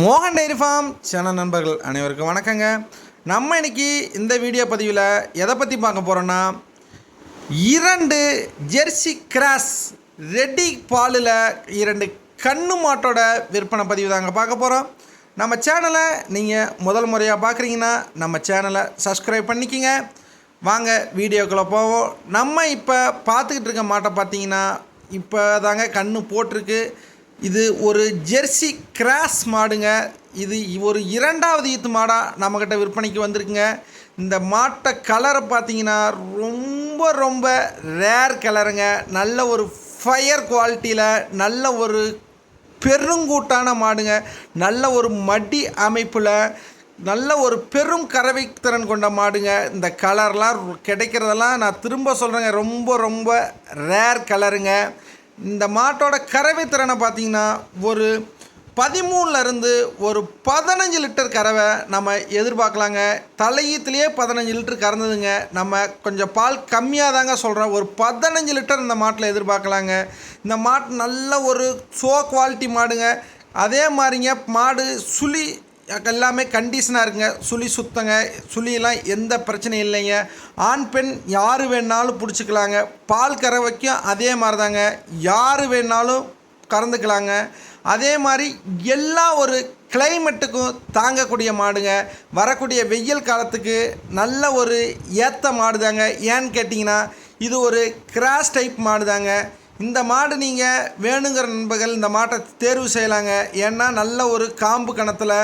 மோகன் dairy farm channel நண்பர்கள் அனைவருக்கும் வணக்கங்க. நம்ம இன்னைக்கு இந்த வீடியோ பதிவில் எதை பற்றி பார்க்க போகிறோன்னா இரண்டு ஜெர்சி கிராஸ் ரெடி பாலில் இரண்டு கண்ணு மாட்டோட விற்பனை பதிவு தாங்க பார்க்க போகிறோம் நம்ம சேனலை நீங்கள் முதல் முறையாக பார்க்குறீங்கன்னா நம்ம சேனலை சப்ஸ்கிரைப் பண்ணிக்கிங்க. வாங்க வீடியோக்குள்ளே போவோம். நம்ம இப்போ பார்த்துக்கிட்டு இருக்க மாட்டை பார்த்தீங்கன்னா இப்போ தாங்க கண்ணு போட்டிருக்கு. இது ஒரு ஜெர்சி கிராஸ் மாடுங்க. இது ஒரு இரண்டாவது ஈத்து மாடாக நம்மக்கிட்ட விற்பனைக்கு வந்திருக்குங்க. இந்த மாட்டை கலரை பார்த்தீங்கன்னா ரொம்ப ரொம்ப ரேர் கலருங்க நல்ல ஒரு ஃபயர் குவாலிட்டியில் நல்ல ஒரு பெருங்கூட்டான மாடுங்க. நல்ல ஒரு மடி அமைப்பில் நல்ல ஒரு பெரும் கறவை திறன் கொண்ட மாடுங்க. இந்த கலர்லாம் கிடைக்கிறதெல்லாம் நான் திரும்ப சொல்கிறேங்க ரொம்ப ரொம்ப ரேர் கலருங்க இந்த மாட்டோட கறவை திறனை பார்த்தீங்கன்னா ஒரு பதிமூணுலேருந்து ஒரு பதினஞ்சு லிட்டர் கறவை நம்ம எதிர்பார்க்கலாங்க. தலையீத்துலேயே பதினஞ்சு லிட்டர் கறந்ததுங்க. நம்ம கொஞ்சம் பால் கம்மியாக தாங்க சொல்கிறோம் ஒரு பதினஞ்சு லிட்டர் இந்த மாட்டில் எதிர்பார்க்கலாங்க. இந்த மாட்டு நல்ல ஒரு சோ குவாலிட்டி மாடுங்க. அதே மாதிரிங்க மாடு சுழி எல்லாமே கண்டிஷனாக இருக்குங்க. சுழி சுத்தங்க. சுழியெல்லாம் எந்த பிரச்சனையும் இல்லைங்க. ஆண் பெண் யார் வேணாலும் பிடிச்சிக்கலாங்க. பால் கறவைக்கும் அதே மாதிரி தாங்க யார் வேணாலும் கறந்துக்கலாங்க. அதே மாதிரி எல்லா ஒரு கிளைமேட்டுக்கும் தாங்கக்கூடிய மாடுங்க. வரக்கூடிய வெயில் காலத்துக்கு நல்ல ஒரு ஏற்ற மாடு தாங்க ஏன்னு கேட்டிங்கன்னா இது ஒரு கிராஸ் டைப் மாடு தாங்க இந்த மாடு நீங்கள் வேணுங்கிற நண்பர்கள் இந்த மாட்டை தேர்வு செய்யலாங்க. ஏன்னா நல்ல ஒரு காம்பு கணத்தில்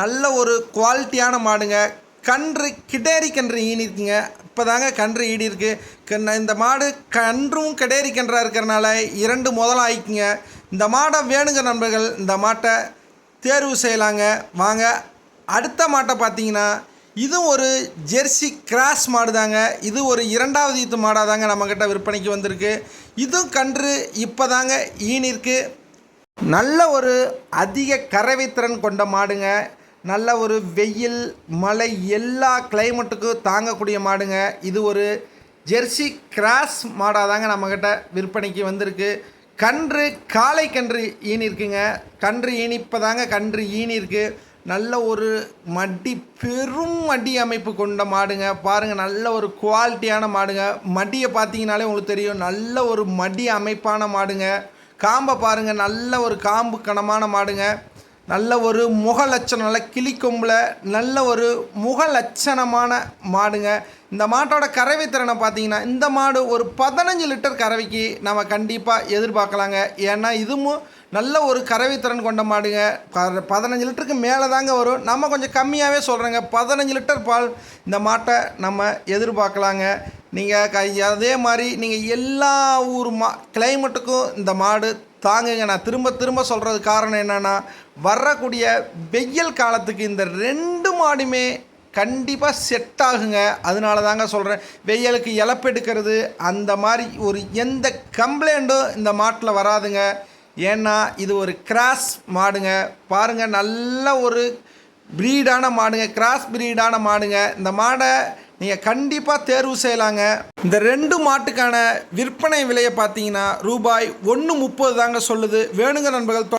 நல்ல ஒரு குவாலிட்டியான மாடுங்க. கன்று கிடேரி கன்று ஈனிருக்குங்க இப்போ தாங்க கன்று ஈடி இருக்குது கண்ண இந்த மாடு கன்றும் கிடேரி கன்றாக இருக்கிறனால இரண்டு முதலாகிக்குங்க இந்த மாடை வேணுங்க நண்பர்கள். இந்த மாட்டை தேர்வு செய்யலாங்க. வாங்க அடுத்த மாட்டை பார்த்தீங்கன்னா இதுவும் ஒரு ஜெர்சி கிராஸ் மாடு தாங்க இது ஒரு இரண்டாவது ஈத்து மாடாக தாங்க நம்மக்கிட்ட விற்பனைக்கு வந்திருக்கு. இதுவும் கன்று இப்போ தாங்க ஈனிருக்கு நல்ல ஒரு அதிக கறவைத்திறன் கொண்ட மாடுங்க. நல்ல ஒரு வெயில் மழை எல்லா கிளைமேட்டுக்கும் தாங்கக்கூடிய மாடுங்க. இது ஒரு ஜெர்சி கிராஸ் மாடாக தாங்க நம்மக்கிட்ட விற்பனைக்கு வந்திருக்கு. கன்று காளை கன்று ஈனி இருக்குங்க. கன்று ஈனிப்பதாங்க தாங்க கன்று ஈனி இருக்குது நல்ல ஒரு மடி பெரும் மடி அமைப்பு கொண்ட மாடுங்க. பாருங்கள் நல்ல ஒரு குவாலிட்டியான மாடுங்க. மடியை பார்த்தீங்கனாலே உங்களுக்கு தெரியும். நல்ல ஒரு மடி அமைப்பான மாடுங்க. காம்பை பாருங்கள் நல்ல ஒரு காம்பு கனமான மாடுங்க. நல்ல ஒரு முக லட்சணம் நல்ல கிளிக்கொம்பில் நல்ல ஒரு முக லட்சணமான மாடுங்க. இந்த மாட்டோட கறவை திறனை பார்த்தீங்கன்னா இந்த மாடு ஒரு பதினஞ்சு லிட்டர் கறவைக்கு நம்ம கண்டிப்பாக எதிர்பார்க்கலாங்க. ஏன்னா இதுவும் நல்ல ஒரு கறவை திறன் கொண்ட மாடுங்க. பதினஞ்சு லிட்டருக்கு மேலே தாங்க வரும். நம்ம கொஞ்சம் கம்மியாகவே சொல்கிறேங்க பதினஞ்சு லிட்டர் பால் இந்த மாட்டை நம்ம எதிர்பார்க்கலாங்க. நீங்கள் கை அதே மாதிரி நீங்கள் எல்லா ஊர் மா கிளைமேட்டுக்கும் இந்த மாடு தாங்குங்க. நான் திரும்ப திரும்ப சொல்கிறது காரணம் என்னென்னா வரக்கூடிய வெயில் காலத்துக்கு இந்த ரெண்டு மாடுமே கண்டிப்பாக செட் ஆகுங்க. அதனால தாங்க சொல்கிறேன் வெயிலுக்கு இழப்பெடுக்கிறது அந்த மாதிரி ஒரு எந்த கம்ப்ளைண்ட்டும் இந்த மாட்டில் வராதுங்க. ஏன்னா இது ஒரு கிராஸ் மாடுங்க. பாருங்கள் நல்ல ஒரு ப்ரீடான மாடுங்க. கிராஸ் ப்ரீடான மாடுங்க. இந்த மாடை நீங்கள் கண்டிப்பாக தேர்வு செய்யலாங்க. இந்த ரெண்டு மாட்டுக்கான விற்பனை விலையை பார்த்தீங்கன்னா ரூபாய் ஒன்று முப்பது தாங்க சொல்லுது. வேணுங்க நண்பர்கள்